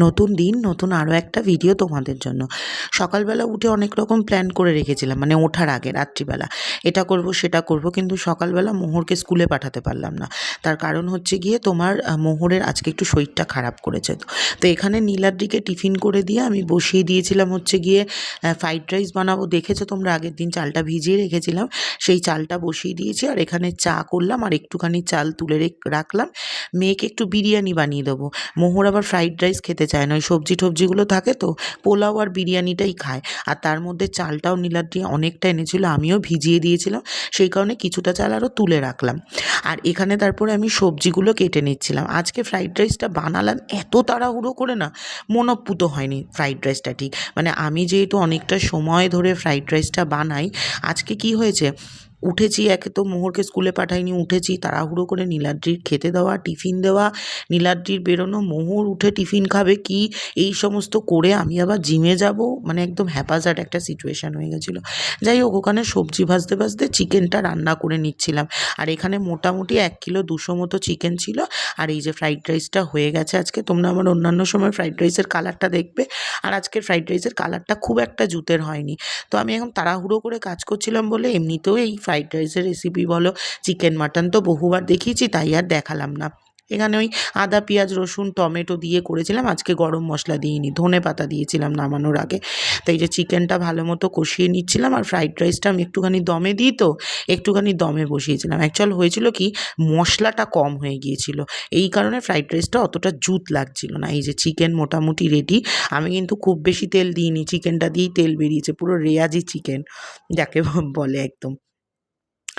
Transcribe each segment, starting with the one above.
নতুন দিন, নতুন আরও একটা ভিডিও তোমাদের জন্য। সকালবেলা উঠে অনেক রকম প্ল্যান করে রেখেছিলাম মানে ওঠার আগে, রাত্রিবেলা। এটা করব, সেটা করব, কিন্তু সকালবেলা মোহরকে স্কুলে পাঠাতে পারলাম না। তার কারণ হচ্ছে গিয়ে তোমার মোহরের আজকে একটু শরীরটা খারাপ করেছে তো। তো এখানে নীলাদ্রিকে টিফিন করে দিয়ে আমি বসিয়ে দিয়েছিলাম হচ্ছে গিয়ে ফ্রাইড রাইস বানাবো। দেখেছ তোমরা, আগের দিন চালটা ভিজিয়ে রেখেছিলাম। সেই চালটা বসিয়ে দিয়েছি আর এখানে চা করলাম আর একটুখানি চাল তুলে রেখ- রাখলাম। মেয়েকে একটু বিরিয়ানি বানিয়ে দেবো। মোহর আবার ফ্রাইড রাইস খেতে চায় না। ওই সবজি টবজিগুলো থাকে তো, পোলাও আর বিরিয়ানিটাই খায়। আর তার মধ্যে চালটাও নীলাদ্রি অনেকটা এনেছিল, আমিও ভিজিয়ে দিয়েছিলাম। সেই কারণে কিছুটা চাল আরও তুলে রাখলাম। আর এখানে তারপরে আমি সবজিগুলো কেটে নিচ্ছিলাম। আজকে ফ্রাইড রাইসটা বানালাম, এত তাড়াহুড়ো করে না, মনপুত হয়নি ফ্রাইড রাইসটা ঠিক। মানে আমি যেহেতু অনেকটা সময় ধরে ফ্রাইড রাইসটা বানাই, আজকে কি হয়েছে উঠেছি, একে তো মোহরকে স্কুলে পাঠাইনি, উঠেছি। তাড়াহুড়ো করে নীলাদ্রির খেতে দেওয়া, টিফিন দেওয়া, নীলাদ্রির বেরোনো, মোহর উঠে টিফিন খাবে কি, এই সমস্ত করে আমি আবার জিমে যাব। মানে একদম হ্যাপাজার্ড একটা সিচুয়েশান হয়ে গেছিল। যাই হোক, ওখানে সবজি ভাজতে ভাজতে চিকেনটা রান্না করে নিচ্ছিলাম। আর এখানে মোটামুটি এক কিলো দুশো মতো চিকেন ছিল। আর এই যে ফ্রাইড রাইসটা হয়ে গেছে আজকে, তোমরা আমার অন্যান্য সময় ফ্রাইড রাইসের কালারটা দেখবে। আর আজকের ফ্রাইড রাইসের কালারটা খুব একটা জুতের হয়নি। তো আমি এখন তাড়াহুড়ো করে কাজ করছিলাম বলে এমনিতেও এই ফ্রাইড রাইসের রেসিপি বলো চিকেন মাটন তো বহুবার দেখিয়েছি, তাই আর দেখালাম না। এখানে ওই আদা, পেঁয়াজ, রসুন, টমেটো দিয়ে করেছিলাম, আজকে গরম মশলা দিইনি, ধনে পাতা দিয়েছিলাম নামানোর আগে। তাই যে চিকেনটা ভালো মতো কষিয়ে নিচ্ছিলাম, আর ফ্রাইড রাইসটা আমি একটুখানি দমে দিই তো, একটুখানি দমে বসিয়েছিলাম। অ্যাকচুয়াল হয়েছিল কি, মশলাটা কম হয়ে গিয়েছিল। এই কারণে ফ্রাইড রাইসটা অতটা জুত লাগছিল না। এই যে চিকেন মোটামুটি রেডি আমি কিন্তু খুব বেশি তেল দিইনি চিকেনটা দিয়েই তেল বেরিয়েছে, পুরো রেয়াজি চিকেন যাকে বলে একদম।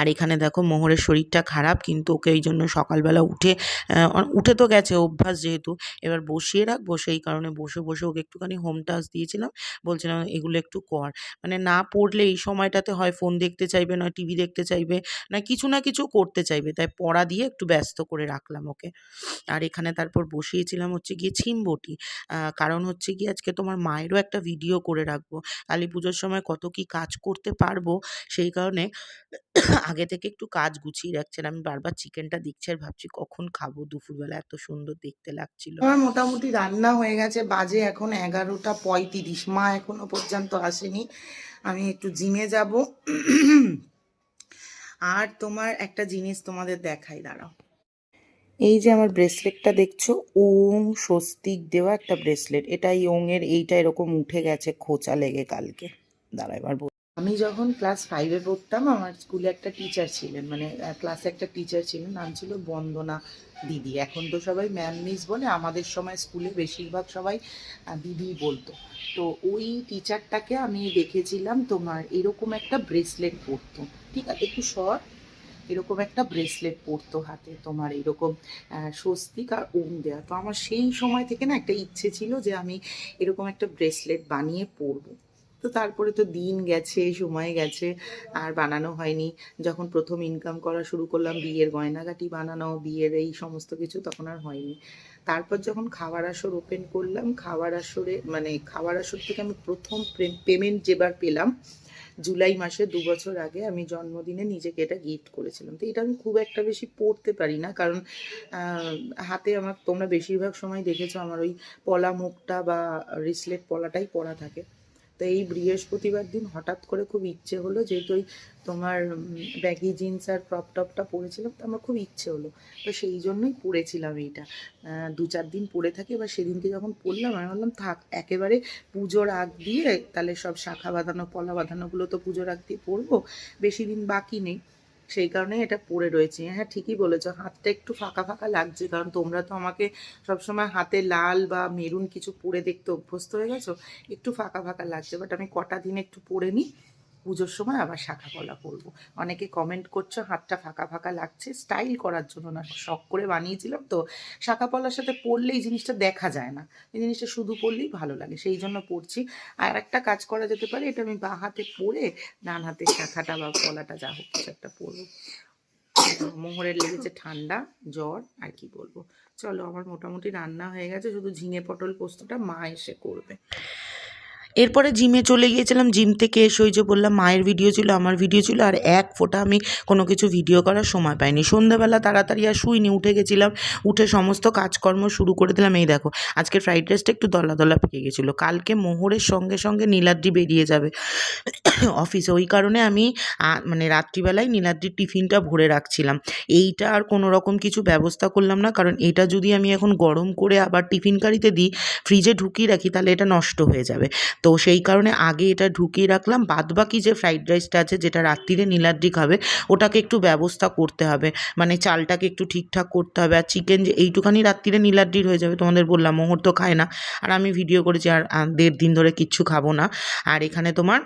আর এখানে দেখো মোহরের শরীরটা খারাপ, কিন্তু ওকে এই জন্য সকালবেলা উঠে উঠে তো গেছে অভ্যাস যেহেতু, এবার বসিয়ে রাখব, সেই কারণে বসে বসে ওকে একটুখানি হোম টাচ দিয়েছিলাম, বলছিলাম এগুলো একটু কর। মানে না পড়লে এই সময়টাতে হয় ফোন দেখতে চাইবে না টিভি দেখতে চাইবে না কিছু না কিছু করতে চাইবে, তাই পড়া দিয়ে একটু ব্যস্ত করে রাখলাম ওকে। আর এখানে তারপর বসিয়েছিলাম হচ্ছে গিয়ে ছিমবটি কারণ হচ্ছে গিয়ে আজকে তোমার মায়েরও একটা ভিডিও করে রাখব। কালী পুজোর সময় কত কি কাজ করতে পারব, সেই কারণে আগে থেকে একটু কাজ গুছিয়ে রাখছেন। আমি বারবার চিকেনটা দেখছি আর ভাবছি কখন খাব? দুপুরবেলা এত সুন্দর দেখতে লাগছিল। আমার মোটামুটি রান্না হয়ে গেছে। বাজে এখন এগারোটা পঁয়ত্রিশ। মা এখনও পর্যন্ত আসেনি। আমি একটু জিমে যাব। আর তোমার একটা জিনিস তোমাদের দেখাই, দাঁড়াও। এই যে আমার ব্রেসলেটটা দেখছ? ওং স্বস্তিক দেওয়া একটা ব্রেসলেট। এটা এই ওংয়ের এইটা এরকম উঠে গেছে, খোঁচা লেগে কালকে। দাঁড়া এবার আমি যখন ক্লাস ফাইভে পড়তাম, আমার স্কুলে একটা টিচার ছিলেন মানে ক্লাসে একটা টিচার ছিলেন, নাম ছিল বন্দনা দিদি। এখন তো সবাই ম্যাম মিস বলে, আমাদের সময় স্কুলে বেশিরভাগ সবাই দিদি বলতো। তো ওই টিচারটাকে আমি দেখেছিলাম, তোমার এরকম একটা ব্রেসলেট পরতো। ঠিক আছে, একটু শর্ট এরকম একটা ব্রেসলেট পরতো হাতে, তোমার এরকম স্বস্তিক আর ওম দেওয়া তো আমার সেই সময় থেকে না একটা ইচ্ছে ছিল যে আমি এরকম একটা ব্রেসলেট বানিয়ে পরবো। তো তারপরে তো দিন গেছে, সময় গেছে, আর বানানো হয়নি। যখন প্রথম ইনকাম করা শুরু করলাম, বিয়ের গয়নাগাটি বানানো, বিয়ের এই সমস্ত কিছু তখন আর হয়নি। তারপর যখন খাওয়ার আসর ওপেন করলাম, খাওয়ার আসরে মানে খাওয়ার আসর থেকে আমি প্রথম পেমেন্ট যেবার পেলাম, জুলাই মাসে দু বছর আগে আমি জন্মদিনে নিজেকে এটা গিফট করেছিলাম। তো এটা আমি খুব একটা বেশি পড়তে পারি না, কারণ হাতে আমার তোমরা বেশিরভাগ সময় দেখেছ আমার ওই পলা মুখটা বা রিসলেট পলাটাই পরা থাকে। তো এই বৃহস্পতিবার দিন হঠাৎ করে খুব ইচ্ছে হলো, যেহেতু ওই তোমার ব্যাগি জিন্স আর ক্রপ টপটা পরেছিলাম, তো আমার খুব ইচ্ছে হলো। তো সেই জন্যই পরেছিলাম এইটা। দু চার দিন পরে থাকি, এবার সেদিনকে যখন পরলাম, আমি বললাম, থাক, একেবারে পুজোর আগ দিয়ে তাহলে সব শাখা বাঁধানো, পলা বাঁধানোগুলো তো পুজোর আগ দিয়ে পরবো, বেশি দিন বাকি নেই। সেই কারণে এটা পরে রয়েছে। হ্যাঁ ঠিকই বলেছ, হাতটা একটু ফাঁকা ফাঁকা লাগছে, কারণ তোমরা তো আমাকে সবসময় হাতে লাল বা মেরুন কিছু পরে দেখতে অভ্যস্ত হয়ে গেছো, একটু ফাঁকা ফাঁকা লাগছে বাট আমি কটা দিন একটু পরে নিই। পুজোর সময় আবার শাখা পলা করব। অনেকে কমেন্ট করছ, হাতটা ফাঁকা ফাঁকা লাগছে স্টাইল করার জন্য না, শখ করে বানিয়েছিলাম তো, শাখা পলার সাথে পরলে এই জিনিসটা দেখা যায় না। এই জিনিসটা শুধু পরলেই ভালো লাগে, সেই জন্য পরছি আর একটা কাজ করা যেতে পারে, এটা আমি বা হাতে পরে ডান হাতে শাখাটা বা পলাটা যা হোক কিছু একটা পরবো মোহরের লেগেছে ঠান্ডা, জ্বর, আর কি বলব। চলো, আমার মোটামুটি রান্না হয়ে গেছে, শুধু ঝিঙে পটল পোস্তটা মা এসে করবে। এরপরে জিমে চলে গিয়েছিলাম, জিম থেকে এসে ওই যে বললাম, মায়ের ভিডিও ছিল, আমার ভিডিও ছিল, আর এক ফোঁটা আমি কোনো কিছু ভিডিও করার সময় পাইনি। সন্ধ্যাবেলা তাড়াতাড়ি আর শুইনি, উঠে গেছিলাম, উঠে সমস্ত কাজকর্ম শুরু করে দিলাম, এই দেখো, আজকে ফ্রাইড রাইসটা একটু দলা দলা পেকে গেছিল। কালকে মোহরের সঙ্গে সঙ্গে নীলাদ্রি বেরিয়ে যাবে। অফিসে, ওই কারণে আমি মানে রাত্রিবেলায় নীলাদ্রির টিফিনটা ভরে রাখছিলাম। এইটা আর কোনো রকম কিছু ব্যবস্থা করলাম না, কারণ এটা যদি আমি এখন গরম করে আবার টিফিন কারিতে দিই ফ্রিজে ঢুকিয়ে রাখি, তাহলে এটা নষ্ট হয়ে যাবে। তো সেই কারণে আগে এটা ঢুকিয়ে রাখলাম। বাদ বাকি যে ফ্রাইড রাইসটা আছে, যেটা রাত্রিরে নীলাদ্রি খাবে, ওটাকে একটু ব্যবস্থা করতে হবে। মানে চালটাকে একটু ঠিকঠাক করতে হবে। আর চিকেন যে এইটুখানি রাত্রিরে নীলাদ্রির হয়ে যাবে, তোমাদের বললাম, মোহর তো খায় না। আর আমি ভিডিও করেছি আর দেড় দিন ধরে কিচ্ছু খাব না। আর এখানে তোমার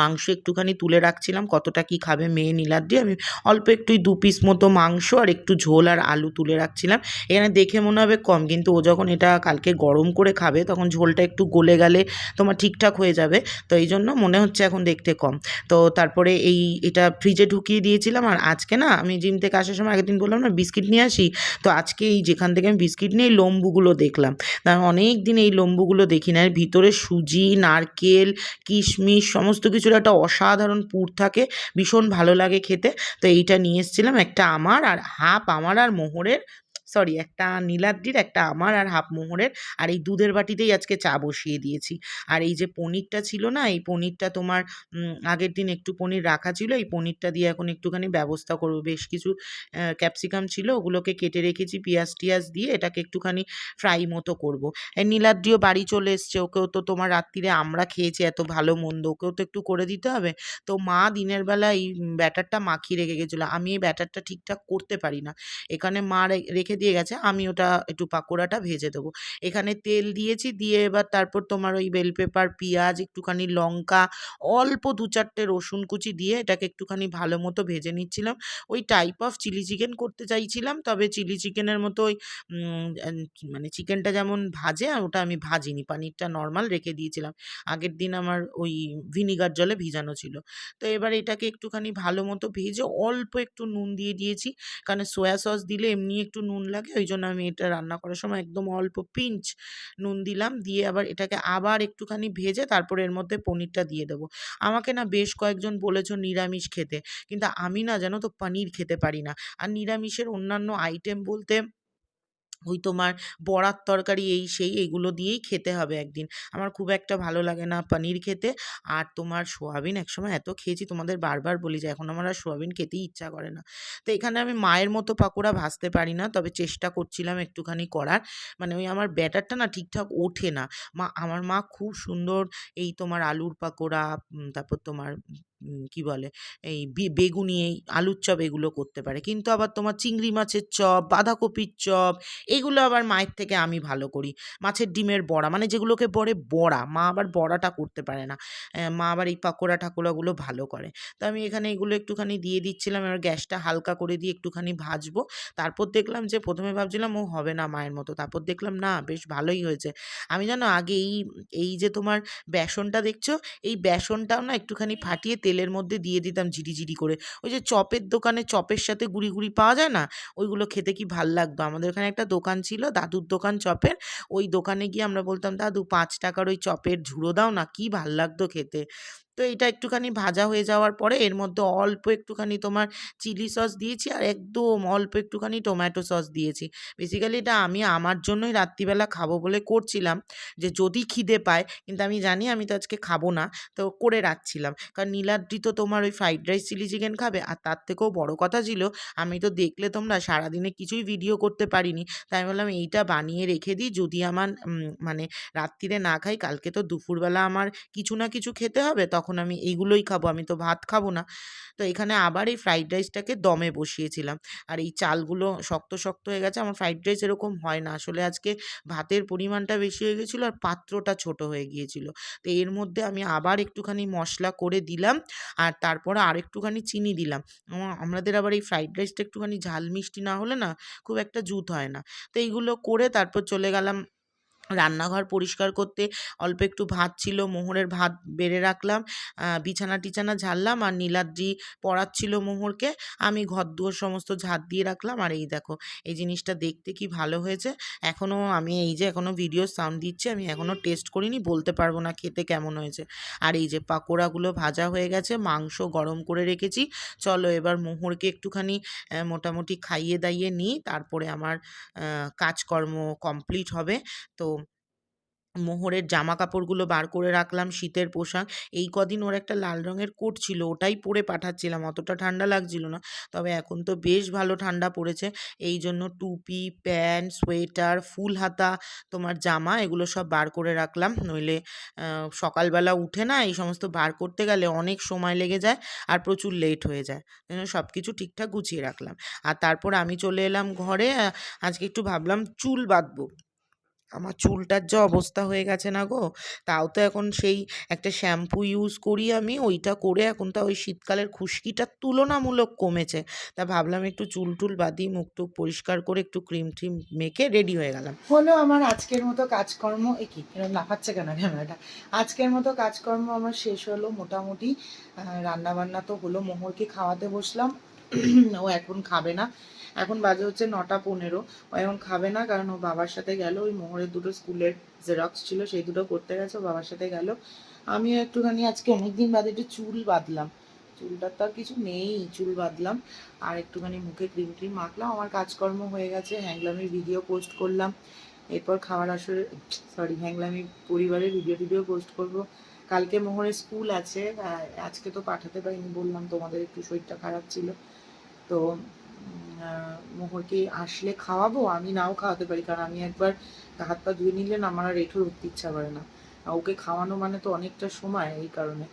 মাংস একটুখানি তুলে রাখছিলাম, কতটা কি খাবে মেয়ে নীলাদ্রি আমি অল্প একটু দু পিস মতো মাংস আর একটু ঝোল আর আলু তুলে রাখছিলাম। এখানে দেখে মনে হবে কম, কিন্তু ও যখন এটা কালকে গরম করে খাবে, তখন ঝোলটা একটু গলে গেলে তোমার ঠিকঠাক হয়ে যাবে। তো এই জন্য মনে হচ্ছে এখন দেখতে কম। তো তারপরে এই, এটা ফ্রিজে ঢুকিয়ে দিয়েছিলাম। আর আজকে না, আমি জিম থেকে আসার সময় আগের দিন বললাম না, বিস্কিট নিয়ে আসি। তো আজকে এই যেখান থেকে আমি বিস্কিট নিয়ে এই লম্বুগুলো দেখলাম। অনেক দিন এই লম্বুগুলো দেখি না ভিতরে সুজি, নারকেল, কিশমিশ, সমস্ত কিছুর একটা অসাধারণ পুর থাকে, ভীষণ ভালো লাগে খেতে। তো এইটা নিয়ে এসেছিলাম একটা আমার আর হাফ আমার আর মোহরের সরি একটা নীলাদ্রির, একটা আমার আর হাফ মোহরের আর এই দুধের বাটিতেই আজকে চা বসিয়ে দিয়েছি। আর এই যে পনিরটা ছিল না, এই পনিরটা তোমার আগের দিন একটু পনির রাখা ছিল, এই পনিরটা দিয়ে এখন একটুখানি ব্যবস্থা করব। বেশ কিছু ক্যাপসিকাম ছিল, ওগুলোকে কেটে রেখেছি, পেঁয়াজ টিয়াজ দিয়ে এটাকে একটুখানি ফ্রাই মতো করব। নীলাদ্রিও বাড়ি চলে এসছে, ওকেও তো তোমার রাত্রিরে আমরা খেয়েছি, এত ভালো মন্দ, ওকেও তো একটু করে দিতে হবে। তো মা দিনের বেলা এই ব্যাটারটা মাখিয়ে রেখে গেছিল, আমি এই ব্যাটারটা ঠিকঠাক করতে পারি না। এখানে মা রেখে দিয়ে গেছে, আমি ওটা একটু পাকোড়াটা ভেজে দেবো। এখানে তেল দিয়েছি, দিয়ে এবার তারপর তোমার ওই বেল পেপার পেঁয়াজ, একটুখানি লঙ্কা, অল্প দু চারটে রসুন কুচি দিয়ে এটাকে একটুখানি ভালো মতো ভেজে নিচ্ছিলাম। ওই টাইপ অফ চিলি চিকেন করতে চাইছিলাম, তবে চিলি চিকেনের মতো ওই মানে চিকেনটা যেমন ভাজে ওটা আমি ভাজিনি, পানিরটা নর্মাল রেখে দিয়েছিলাম। আগের দিন আমার ওই ভিনিগার জলে ভিজানো ছিল। তো এবার এটাকে একটুখানি ভালো মতো ভেজে অল্প একটু নুন দিয়ে দিয়েছি, কারণ সোয়া সস দিলে এমনি একটু নুন লাগে ওই জন্য আমি এটা রান্না করার সময় একদম অল্প পিঞ্চ নুন দিলাম। দিয়ে আবার এটাকে আবার একটুখানি ভেজে তারপরে এর মধ্যে পনিরটা দিয়ে দেবো। আমাকে না বেশ কয়েকজন বলেছ নিরামিষ খেতে। কিন্তু আমি না জানো তো পনির খেতে পারি না। আর নিরামিষের অন্যান্য আইটেম বলতে ওই তোমার বড়ার তরকারি এই সেই এগুলো দিয়েই খেতে হবে একদিন। আমার খুব একটা ভালো লাগে না পনির খেতে। আর তোমার সোয়াবিন একসময় এত খেয়েছি, তোমাদের বারবার বলি যে এখন আমার আর সোয়াবিন খেতেই ইচ্ছা করে না। তো এখানে আমি মায়ের মতো পাকোড়া ভাজতে পারি না, তবে চেষ্টা করছিলাম একটুখানি করার। মানে ওই আমার ব্যাটারটা না ঠিকঠাক ওঠে না। মা, আমার মা খুব সুন্দর এই তোমার আলুর পাকোড়া তারপর তোমার কি বলে, এই বেগুনি, এই আলুর চপ এগুলো করতে পারে। কিন্তু আবার তোমার চিংড়ি মাছের চপ, বাঁধাকপির চপ, এগুলো আবার মায়ের থেকে আমি ভালো করি। মাছের ডিমের বড়া মানে যেগুলোকে বলে বড়া, মা আবার বড়াটা করতে পারে না। মা আবার এই পাকোড়া, ঠাকুরাগুলো ভালো করে। তো আমি এখানে এগুলো একটুখানি দিয়ে দিচ্ছিলাম, এবার গ্যাসটা হালকা করে দিয়ে একটুখানি ভাজবো। তারপর দেখলাম যে প্রথমে ভাবছিলাম, ও, হবে না মায়ের মতো। তারপর দেখলাম, না, বেশ ভালোই হয়েছে। আমি জানো, আগে এই এই যে তোমার বেসনটা দেখছ, এই বেসনটাও না একটুখানি ফাটিয়ে তেলের মধ্যে দিয়ে দিতাম ঝিরিঝিরি করে। ওই যে চপের দোকানে চপের সাথে গুড়ি গুড়ি পাওয়া যায় না? ওইগুলো খেতে কি ভালো লাগতো? আমাদের ওখানে একটা দোকান ছিল, দাদুর দোকান চপের। ওই দোকানে গিয়ে আমরা বলতাম, দাদু, পাঁচ টাকার ওই চপের ঝুড়ো দাও না, কি ভালো লাগতো খেতে? তো এটা একটুখানি ভাজা হয়ে যাওয়ার পরে এর মধ্যে অল্প একটুখানি তোমার চিলি সস দিয়েছি আর একদম অল্প একটুখানি টমেটো সস দিয়েছি। বেসিক্যালি এটা আমি আমার জন্যই রাত্রিবেলা খাব বলে করছিলাম যে যদি খিদে পায়, কিন্তু আমি জানি আমি তো আজকে খাব না, তো করে রাখছিলাম। কারণ নীলাদ্রি তো তোমার ওই ফ্রাইড রাইস চিলি চিকেন খাবে আর তার থেকেও বড় কথা ছিল আমি তো দেখলে তোমরা সারাদিনে কিছুই ভিডিও করতে পারিনি। তাই বললাম এইটা বানিয়ে রেখে দিই, যদি আমার মানে রাত্রিরে না খাই, কালকে তো দুপুরবেলা আমার কিছু না কিছু খেতে হবে, তখন আমি এইগুলোই খাব, আমি তো ভাত খাব না। তো এখানে আবার এই ফ্রাইড রাইসটাকে দমে বসিয়েছিলাম। আর এই চালগুলো শক্ত শক্ত হয়ে গেছে, আমার ফ্রাইড রাইস এরকম হয় না। আসলে আজকে ভাতের পরিমাণটা বেশি হয়ে গেছিল আর পাত্রটা ছোট হয়ে গিয়েছিল। তো এর মধ্যে আমি আবার একটুখানি মশলা করে দিলাম আর তারপরে আর একটুখানি চিনি দিলাম। আমাদের আবার এই ফ্রাইড রাইসটা একটুখানি ঝাল মিষ্টি না হলে না খুব একটা জুত হয় না। তো এইগুলো করে তারপর চলে গেলাম রান্নাঘর পরিষ্কার করতে অল্প একটু ভাত ছিল, মোহরের ভাত বেড়ে রাখলাম বিছানা টিছানা ঝাড়লাম আর নীলাদ্রি পড়াচ্ছিল মোহরকে, আমি ঘর দুয়ার সমস্ত ঝাড় দিয়ে রাখলাম। আর এই দেখো, এই জিনিসটা দেখতে কি ভালো হয়েছে। এখনও আমি এই যে এখনও ভিডিও সাউন্ড দিচ্ছি, আমি এখনও টেস্ট করিনি, বলতে পারব না খেতে কেমন হয়েছে। আর এই যে পাকোড়াগুলো ভাজা হয়ে গেছে, মাংস গরম করে রেখেছি। চলো এবার মোহরকে একটুখানি মোটামুটি খাইয়ে দাইয়ে নিই, তারপরে আমার কাজকর্ম কমপ্লিট হবে। তো মোহরের জামা কাপড়গুলো বার করে রাখলাম, শীতের পোশাক। এই কদিন ওর একটা লাল রঙের কোট ছিল, ওটাই পরে পাঠাচ্ছিলাম, অতটা ঠান্ডা লাগছিল না। তবে এখন তো বেশ ভালো ঠান্ডা পড়েছে। এই জন্য টুপি, প্যান্ট, সোয়েটার, ফুল হাতা, তোমার জামা, এগুলো সব বার করে রাখলাম। নইলে সকালবেলা উঠে না এই সমস্ত বার করতে গেলে অনেক সময় লেগে যায় আর প্রচুর লেট হয়ে যায়। জন্য সব কিছু ঠিকঠাক গুছিয়ে রাখলাম। আর তারপর আমি চলে এলাম ঘরে আজকে একটু ভাবলাম চুল বাঁধবো। আমার চুলটার যা অবস্থা হয়ে গেছে না গো, তাও তো এখন সেই একটা শ্যাম্পু ইউজ করি আমি, ওইটা করে এখন তো ওই শীতকালের খুশকিটা তুলনামূলক কমেছে। তা ভাবলাম একটু চুল টুল বাদি মুখ টুক পরিষ্কার করে একটু ক্রিম ট্রিম মেখে রেডি হয়ে গেলাম। হলো আমার আজকের মতো কাজকর্ম, এ কি এরকম লাফাচ্ছে কেন ক্যামেরাটা? আজকের মতো কাজকর্ম আমার শেষ হলো মোটামুটি রান্না বান্না তো হলো, মোহরকে খাওয়াতে বসলাম, ও এখন খাবে না। এখন বাজে হচ্ছে নটা পনেরো। ও এখন খাবে না কারণ ও বাবার সাথে গেল। ওই মোহরের দুটো স্কুলের জেরক্স ছিল, সেই দুটো করতে গেছে, ও বাবার সাথে গেল। আমিও একটুখানি আজকে অনেকদিন বাদে একটু চুল বাঁধলাম চুলটার তো আর কিছু নেই, চুল বাঁধলাম আর একটুখানি মুখে ক্রিম ক্রিম মাখলাম। আমার কাজকর্ম হয়ে গেছে হ্যাংলামি ভিডিও পোস্ট করলাম। এরপর খাওয়ার আসরে সরি হ্যাংলামি পরিবারের ভিডিও টিডিও পোস্ট করব। কালকে মোহরের স্কুল আছে আজকে তো পাঠাতে পারিনি বললাম, তোমাদের একটু শরীরটা খারাপ ছিল। তো মোহরকে আসলে খাওয়াবো, আমি নাও খাওয়াতে পারি, কারণ আমি একবার হাত পা ধুয়ে নিলেন আমার আর এঠোর উঠতে ইচ্ছা করে না। ওকে খাওয়ানো মানে তো অনেকটা সময় এই কারণে।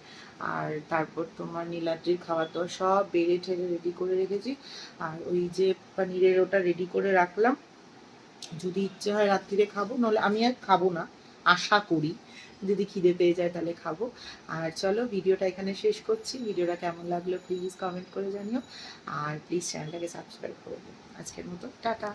আর তারপর তোমার নীলাদ্রির খাবার দাবার সব বেড়ে ঠেড়ে রেডি করে রেখেছি। আর ওই যে পানিরের ওটা রেডি করে রাখলাম। যদি ইচ্ছে হয় রাত্রিরে খাব নাহলে আমি আর খাব না, আশা করি। যদি খিদে পেয়ে যায় তাহলে খাব। আর চলো, ভিডিওটা এখানে শেষ করছি। ভিডিওটা কেমন লাগল প্লিজ কমেন্ট করে জানিও। আর প্লিজ চ্যানেলটাকে সাবস্ক্রাইব করে দিও। আজকের মতো, টাটা।